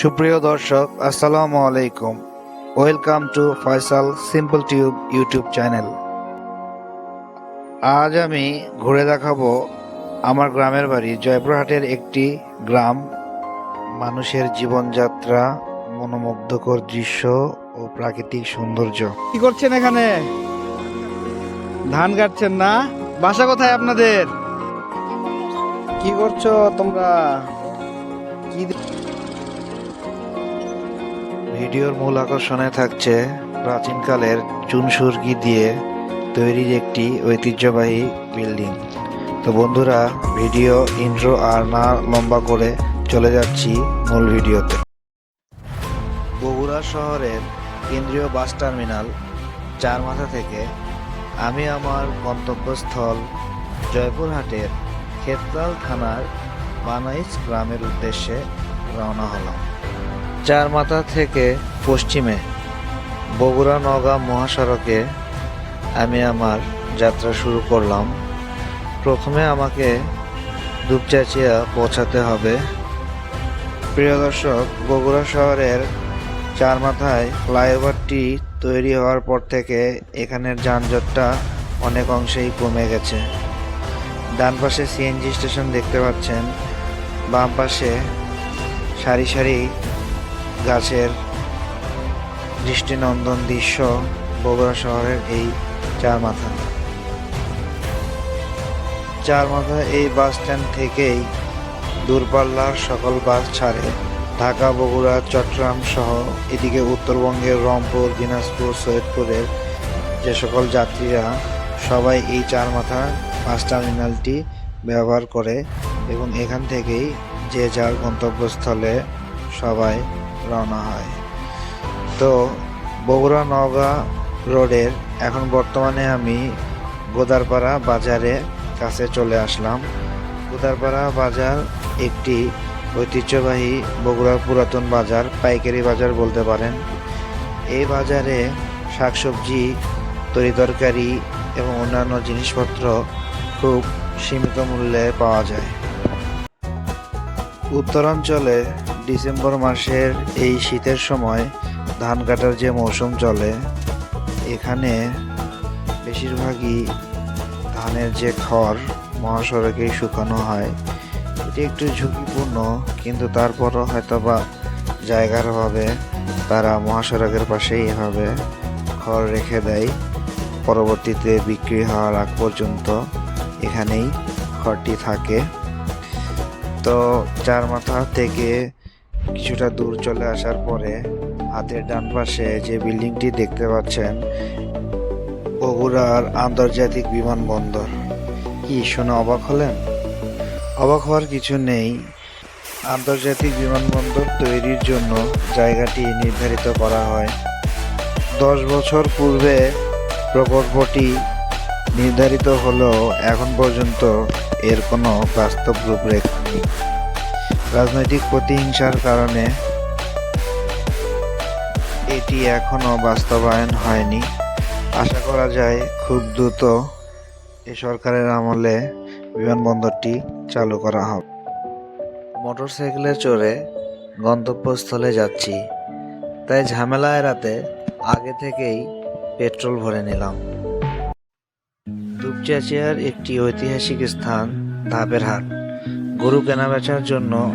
সুপ্রিয় দর্শক, আসসালামু আলাইকুম। Welcome to Faisal simple tube YouTube channel আজ আমি ঘুরে দেখাবো আমার গ্রামের বাড়ি, জয়পুরহাটের একটি গ্রাম। মানুষের জীবনযাত্রা, মনোমুগ্ধকর দৃশ্য ও প্রাকৃতিক সৌন্দর্য। কি করছেন এখানে? ধান কাটছেন না? বাসা কোথায় আপনাদের? কি করছ তোমরা? কি ভিডিওর মূল আকর্ষণে থাকছে প্রাচীনকালের চুনসুরকি দিয়ে তৈরির একটি ঐতিহ্যবাহী বিল্ডিং। তো বন্ধুরা, ভিডিও, ইন্ট্রো আর না লম্বা করে চলে যাচ্ছি মূল ভিডিওতে। বগুড়া শহরের কেন্দ্রীয় বাস টার্মিনাল চার মাথা থেকে আমি আমার গন্তব্যস্থল জয়পুরহাটের খেতলাল থানার বানাইচ গ্রামের উদ্দেশ্যে রওনা হলাম। চার মাথা থেকে পশ্চিমে বগুড়া নওগাঁ মহাসড়কে আমি আমার যাত্রা শুরু করলাম। প্রথমে আমাকে দুপচাচিয়া পৌঁছাতে হবে। প্রিয় দর্শক, বগুড়া শহরের চার মাথায় ফ্লাইওভারটি তৈরি হওয়ার পর থেকে এখানের যানজটটা অনেক অংশেই কমে গেছে। ডান পাশে সিএনজি স্টেশন দেখতে পাচ্ছেন, বাম পাশে সারি সারি গাছের দৃষ্টিনন্দন দৃশ্য বগুড়া শহরের এই চার মাথা। চার মাথা এই বাস স্ট্যান্ড থেকেই দূরপাল্লার সকল বাস ছাড়ে ঢাকা, বগুড়া, চট্টগ্রাম সহ এদিকে উত্তরবঙ্গের রংপুর, দিনাজপুর, সৈয়দপুরের যে সকল যাত্রীরা সবাই এই চার মাথা বাস টার্মিনালটি ব্যবহার করে এবং এখান থেকেই যে যার গন্তব্যস্থলে সবাই রওনা হয়। তো বগুড়া নওগাঁ রোডের এখন বর্তমানে আমি গোদারপাড়া বাজারে কাছে চলে আসলাম। গোদারপাড়া বাজার একটি ঐতিহ্যবাহী বগুড়ার পুরাতন বাজার, পাইকারি বাজার বলতে পারেন। এই বাজারে শাকসবজি তরিতরকারি এবং অন্যান্য জিনিসপত্র খুব সীমিত মূল্যে পাওয়া যায়। উত্তরাঞ্চলে ডিসেম্বর মাসের এই শীতের সময় ধান কাটার যে মৌসুম চলে, এখানে বেশিরভাগই ধানের যে খড় মহাসড়কেই শুকানো হয়, এটি একটু ঝুঁকিপূর্ণ, কিন্তু তারপরও হয়তো বা জায়গার অভাবে তারা মহাসড়কের পাশেই এভাবে খড় রেখে দেয়। পরবর্তীতে বিক্রি হওয়ার আগ পর্যন্ত এখানেই খড়টি থাকে। তো চার মাথা থেকে কিছুটা দূর চলে আসার পরে হাতের ডান পাশে যে বিল্ডিংটি দেখতে পাচ্ছেন, বগুড়ার আন্তর্জাতিক বিমানবন্দর। কি শুনে অবাক হলেন? অবাক হওয়ার কিছু নেই। আন্তর্জাতিক বিমানবন্দর তৈরির জন্য জায়গাটি নির্ধারিত করা হয়। দশ বছর পূর্বে প্রকল্পটি নির্ধারিত হলেও এখন পর্যন্ত এর কোনো বাস্তব রূপরেখা নেই। রাজনৈতিক প্রতিহিংসার কারণে এটি এখনও বাস্তবায়ন হয়নি। আশা করা যায় খুব দ্রুত এ সরকারের আমলে বিমানবন্দরটি চালু করা হবে। মোটরসাইকেলে চড়ে গন্তব্যস্থলে যাচ্ছি। তাই ঝামেলা এড়াতে আগে থেকেই পেট্রোল ভরে নিলাম। দুপচাচিয়ার একটি ঐতিহাসিক স্থান ধাপের হাট। গরু কেনাবেচার জন্য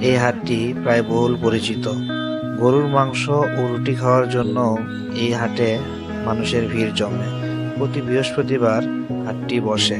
এই হাটটি প্রায় বহুল পরিচিত। গরুর মাংস ও রুটি খাওয়ার জন্য এই হাটে মানুষের ভিড় জমে। প্রতি বৃহস্পতিবার হাটটি বসে।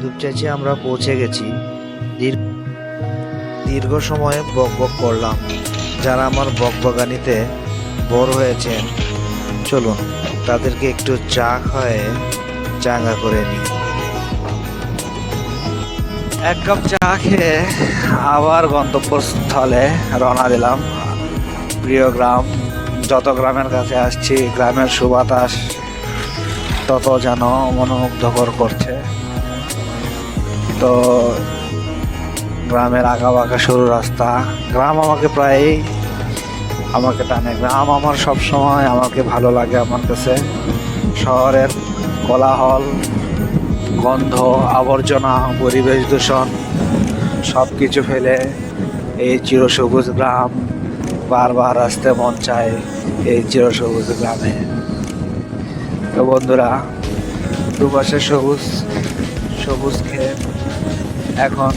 দুপচাচি আমরা পৌঁছে গেছি। দীর- দীর্ঘ সময় বক বক করলাম। যারা আমার বক বকবগানিতে বড় হয়েছেন, চলুন তাদেরকে একটু চা খাওয়ে চাঙ্গা করে নিই। এক কাপ চা খেয়ে আবার গন্তব্যস্থলে রওনা দিলাম। প্রিয় গ্রাম, যত গ্রামের কাছে আসছি, গ্রামের সুবাতাস তত যেন মনোমুগ্ধকর করছে। তো গ্রামের আঁকা বাঁকা সরু রাস্তা, গ্রাম আমাকে প্রায় আমাকে টানে। গ্রাম আমার সব সময় আমাকে ভালো লাগে আমার কাছে। শহরের কোলাহল গন্ধ, আবর্জনা, পরিবেশ দূষণ সব কিছু ফেলে এই চিরসবুজ গ্রাম বারবার আসতে মন চায় এই চিরসবুজ গ্রামে। তো বন্ধুরা, দুপাশে সবুজ সবুজ ক্ষেত, এখন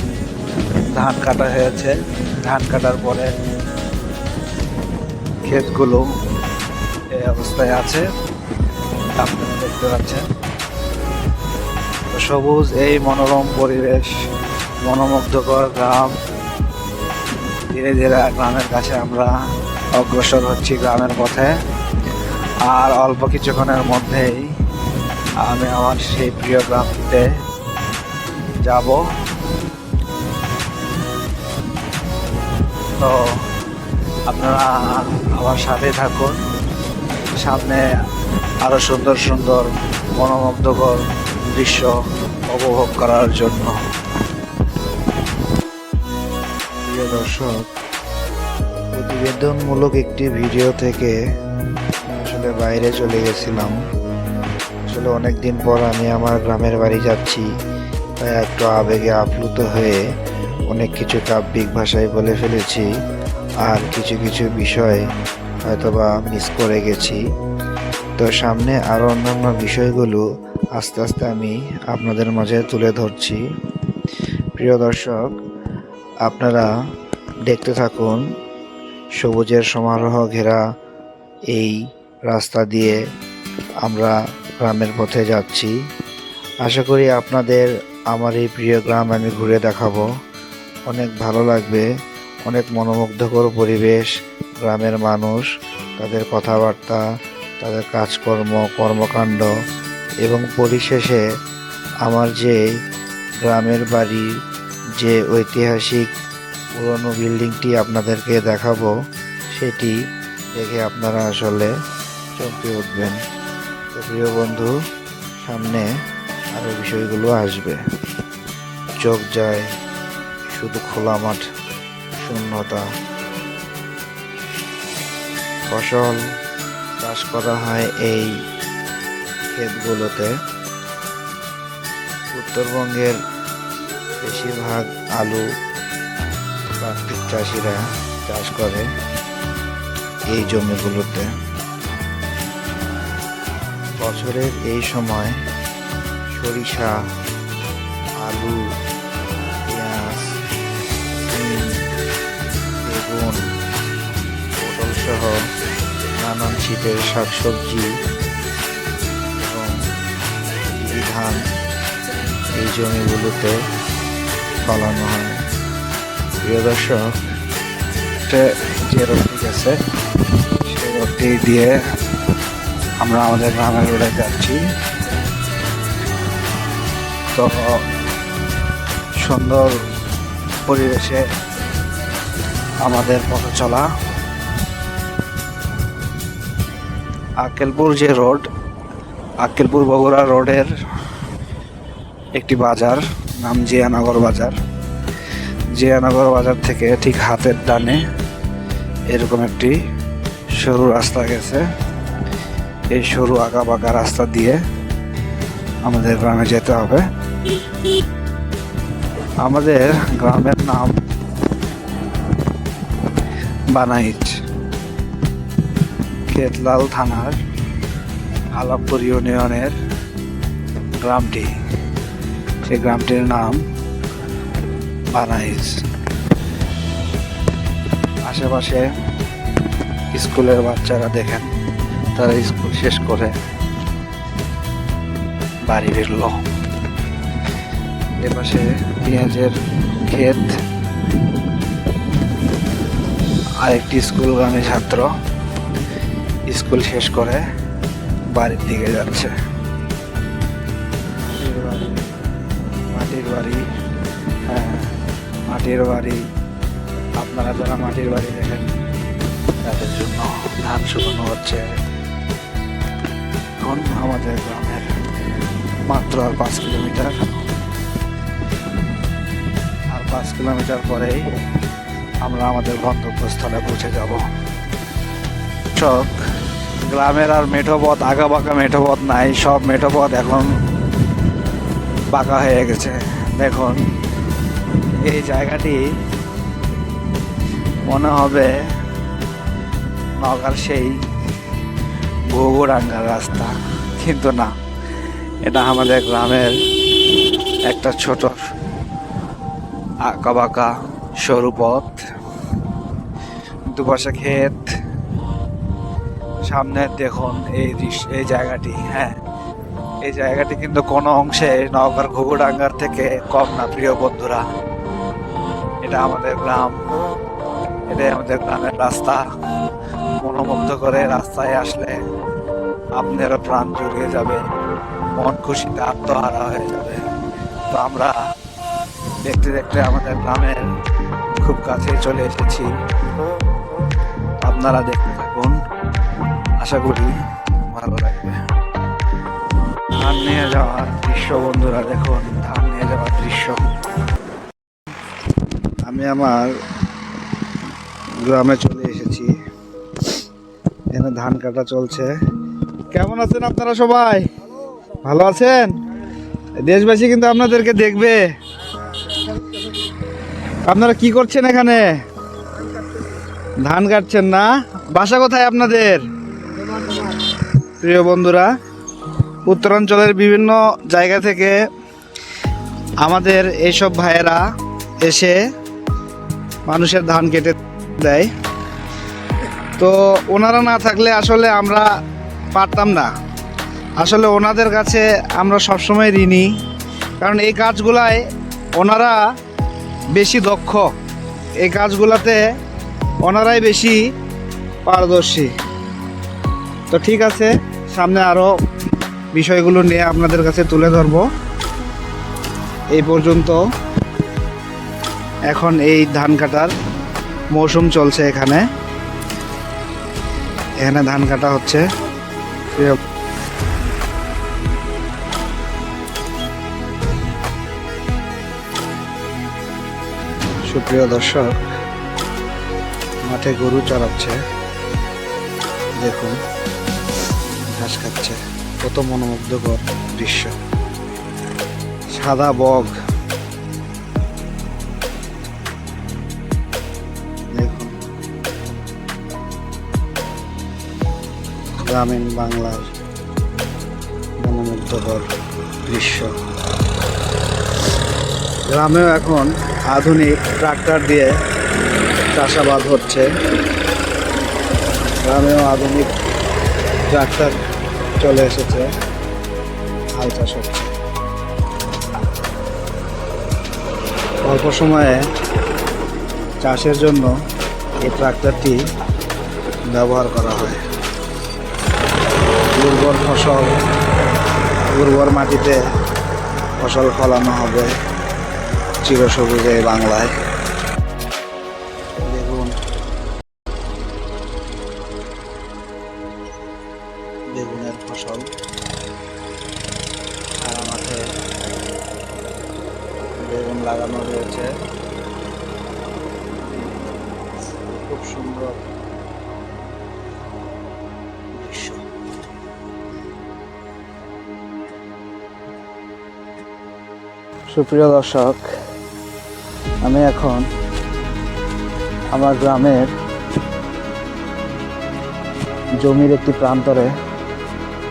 ধান কাটা হয়েছে। ধান কাটার পরে ক্ষেতগুলো এই অবস্থায় আছে। আপনারা দেখতে পাচ্ছেন। সবুজ এই মনোরম পরিবেশ, মনোমুগ্ধকর গ্রাম। ধীরে ধীরে গ্রামের কাছে আমরা অগ্রসর হচ্ছি গ্রামের পথে। আর অল্প কিছুক্ষণের মধ্যেই আমি আমার সেই প্রিয় গ্রামটিতে যাব। তো আপনারা আমার সাথে থাকুন। সামনে আরও সুন্দর সুন্দর মনোমুগ্ধকর দৃশ্য উপভোগ করার জন্য। প্রিয় দর্শক, প্রতিবেদনমূলক একটি ভিডিও থেকে আসলে বাইরে চলে গেছিলাম। আসলে অনেক দিন পর আমি আমার গ্রামের বাড়ি যাচ্ছি, তাই একটু আবেগে আপ্লুত হয়ে অনেক কিছু কাব্যিক ভাষায় বলে ফেলেছি, আর কিছু কিছু বিষয় হয়তোবা মিস করে গেছি। তো সামনে আরও অন্যান্য বিষয়গুলো আস্তে আস্তে আমি আপনাদের মাঝে তুলে ধরছি। প্রিয় দর্শক, আপনারা দেখতে থাকুন, সবুজের সমারোহ ঘেরা এই রাস্তা দিয়ে আমরা গ্রামের পথে যাচ্ছি। আশা করি আপনাদের আমার এই প্রিয় গ্রাম আমি ঘুরে দেখাবো। অনেক ভালো লাগবে, অনেক মনোমুগ্ধকর পরিবেশ, গ্রামের মানুষ, তাদের কথাবার্তা, তাদের কাজকর্ম, কর্মকাণ্ড এবং পরিশেষে আমার যে গ্রামের বাড়ির যে ঐতিহাসিক পুরনো বিল্ডিংটি আপনাদেরকে দেখাবো, সেটি দেখে আপনারা আসলে চমকে উঠবেন। তো প্রিয় বন্ধু, সামনে আরও বিষয়গুলো আসবে। চোখ যায় শুধু খোলা মাঠ, শূন্যতা। ফসল চাষ করা হয় এই ক্ষেতগুলোতে উত্তরবঙ্গের বেশিরভাগ আলু প্রান্তিক চাষিরা চাষ করে এই জমিগুলোতে। বছরের এই সময় সরিষা, আলু, পেঁয়াজ বেগুন পটল সহ নানান শীতের শাকসবজি ধান এই জমিগুলোতে ফলানো হয়। প্রিয় দর্শক যে রোডটি গেছে, সেই রোডটি দিয়ে আমরা আমাদের গ্রামের রোডে যাচ্ছি। তো সুন্দর পরিবেশে আমাদের পথ চলা। আক্কেলপুর যে রোড, আক্কেলপুর বগুড়া রোডের একটি বাজার, নাম জিয়ানগর বাজার। জিয়ানগর বাজার থেকে ঠিক হাতের ডানে এরকম একটি সরু রাস্তা গেছে। এই সরু আঁকা বাঁকা রাস্তা দিয়ে আমাদের গ্রামে যেতে হবে। আমাদের গ্রামের নাম বানাইচ। কেতলাল থানার আলাপুর ইউনিয়নের গ্রামটি। সেই গ্রামটির নাম বানাইজ। আশেপাশে স্কুলের বাচ্চারা দেখেন, তারা স্কুল শেষ করে বাড়ি ফিরল। এপাশে পেঁয়াজের ক্ষেত, আরেকটি স্কুলগামী ছাত্র স্কুল শেষ করে বাড়ির দিকে যাচ্ছে। মাটির বাড়ি হ্যাঁ মাটির বাড়ি। আপনারা যারা মাটির বাড়ি দেখেন, তাদের জন্য ধান শুকানো হচ্ছে। এখন আমাদের গ্রামের মাত্র আর পাঁচ কিলোমিটার। আর পাঁচ কিলোমিটার পরেই আমরা আমাদের গন্তব্যস্থলে পৌঁছে যাব। চক, গ্রামের আর মেঠো পথ আগা বাঁকা মেঠো পথ নাই, সব মেঠো পথ এখন বাঁকা হয়ে গেছে। দেখুন, এই জায়গাটি মনে হবে নগার সেই ভোগরাঙ্গার রাস্তা, কিন্তু না, এটা আমাদের গ্রামের একটা ছোট আঁকা বাঁকা সরু পথ। দুপাশে ক্ষেত, সামনে দেখুন এই এই জায়গাটি হ্যাঁ। এই জায়গাটি কিন্তু কোনো অংশে নওগাঁর ঘুঘুডাঙ্গার থেকে কম না, প্রিয় বন্ধুরা। এটা আমাদের গ্রাম। এটাই আমাদের গ্রামের রাস্তা। মনোমুগ্ধ করে রাস্তায় আসলে আপনারও প্রাণ জুড়িয়ে যাবে মন খুশিতে আত্মহারা হয়ে যাবে তো আমরা দেখতে দেখতে আমাদের গ্রামের খুব কাছে চলে এসেছি। আপনারা দেখতে থাকুন। আশা করি ভালো লাগবে। ধান নিয়ে যাওয়ার দৃশ্য, বন্ধুরা দেখুন, ধান নিয়ে যাওয়ার দৃশ্য। আমি আমার গ্রামে চলে এসেছি। এখানে ধান কাটা চলছে। কেমন আছেন আপনারা সবাই? ভালো আছেন? দেশবাসী কিন্তু আপনাদেরকে দেখবে। আপনারা কি করছেন এখানে? ধান কাটছেন না? বাসা কোথায় আপনাদের? প্রিয় বন্ধুরা উত্তরাঞ্চলের বিভিন্ন জায়গা থেকে আমাদের এইসব ভাইয়েরা এসে মানুষের ধান কেটে দেয়। তো ওনারা না থাকলে আসলে আমরা পারতাম না। আসলে ওনাদের কাছে আমরা সবসময় ঋণী। কারণ এই কাজগুলায় ওনারা বেশি দক্ষ। এই কাজগুলাতে ওনারাই বেশি পারদর্শী। তো ঠিক আছে, সামনে আরও বিষয়গুলো নিয়ে আপনাদের কাছে তুলে ধরবো। এই পর্যন্ত এখন এই ধান কাটার মৌসুম চলছে এখানে। এখানে ধান কাটা হচ্ছে। প্রিয়- সুপ্রিয় দর্শক, মাঠে গরু চড়াচ্ছে। দেখুন। কত মনোমুগ্ধকর দৃশ্য। সাদা বগ। দেখুন। গ্রামীণ বাংলার মনোমুগ্ধকর দৃশ্য। গ্রামেও এখন আধুনিক ট্রাক্টর দিয়ে চাষাবাদ হচ্ছে। গ্রামেও আধুনিক ট্রাক্টর চলে এসেছে। হাল চাষ অল্প সময়ে চাষের জন্য এই ট্রাক্টরটি ব্যবহার করা হয়। উর্বর ফসল, উর্বর মাটিতে ফসল ফলানো হবে চিরসবুজে বাংলায়। লাগানো রয়েছে। খুব সুন্দর। সুপ্রিয় দর্শক, আমি এখন আমার গ্রামের জমির একটি প্রান্তরে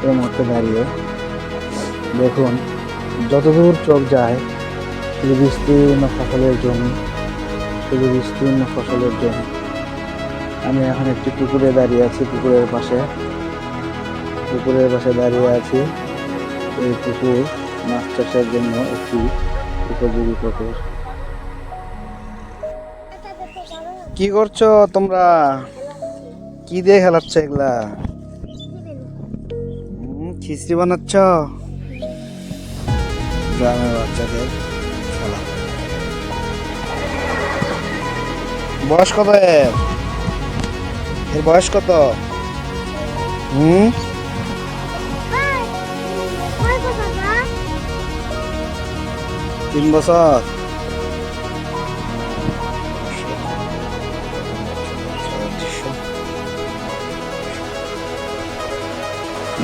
এই মুহূর্তে দাঁড়িয়ে। দেখুন, যতদূর চোখ যায় শুধু বিস্তীর্ণ ফসলের জমি, শুধু বিস্তীর্ণ ফসলের জমি। আমি এখন একটি পুকুরে দাঁড়িয়ে আছি, পুকুরের পাশে। পুকুরের পাশে দাঁড়িয়ে আছি। এই পুকুর মাছ চাষের জন্য একটি উপযোগী পুকুর। কি করছ তোমরা? কি দিয়ে খেলাচ্ছ এগুলা? খিচড়ি বানাচ্ছ? গ্রামের বাচ্চাদের। বয়স কত এর? এর বয়স কত? হুম? তিন বছর।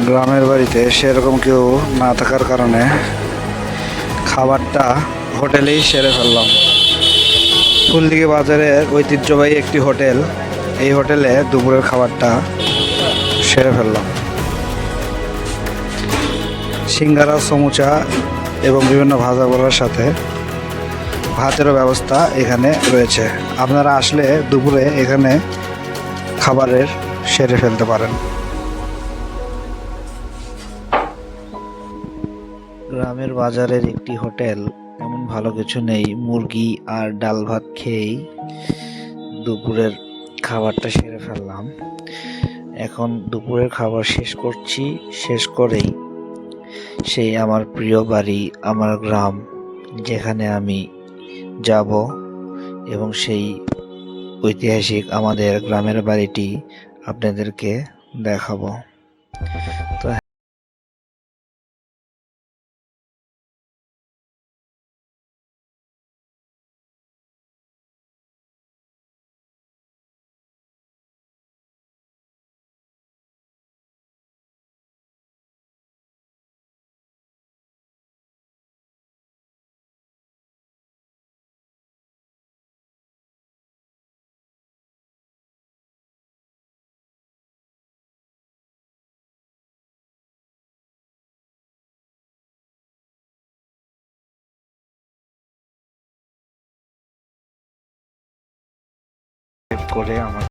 গ্রামের বাড়িতে সেরকম কেউ না থাকার কারণে খাবারটা হোটেলেই সেরে ফেললাম। ফুলদিঘি বাজারের ঐতিহ্যবাহী একটি হোটেল। এই হোটেলে দুপুরের খাবারটা সেরে ফেললাম। সিঙ্গারা, সমুচা এবং বিভিন্ন ভাজা বলার সাথে ভাতেরও ব্যবস্থা এখানে রয়েছে। আপনারা আসলে দুপুরে এখানে খাবারের সেরে ফেলতে পারেন। গ্রামের বাজারের একটি হোটেল এমন ভালো কিছু নেই। মুরগি আর ডাল ভাত খেয়েই দুপুরের খাবারটা সেরে ফেললাম। এখন দুপুরের খাবার শেষ করছি। শেষ করেই সেই আমার প্রিয় বাড়ি, আমার গ্রাম, যেখানে আমি যাব এবং সেই ঐতিহাসিক আমাদের গ্রামের বাড়িটি আপনাদেরকে দেখাবো। তো করে আমার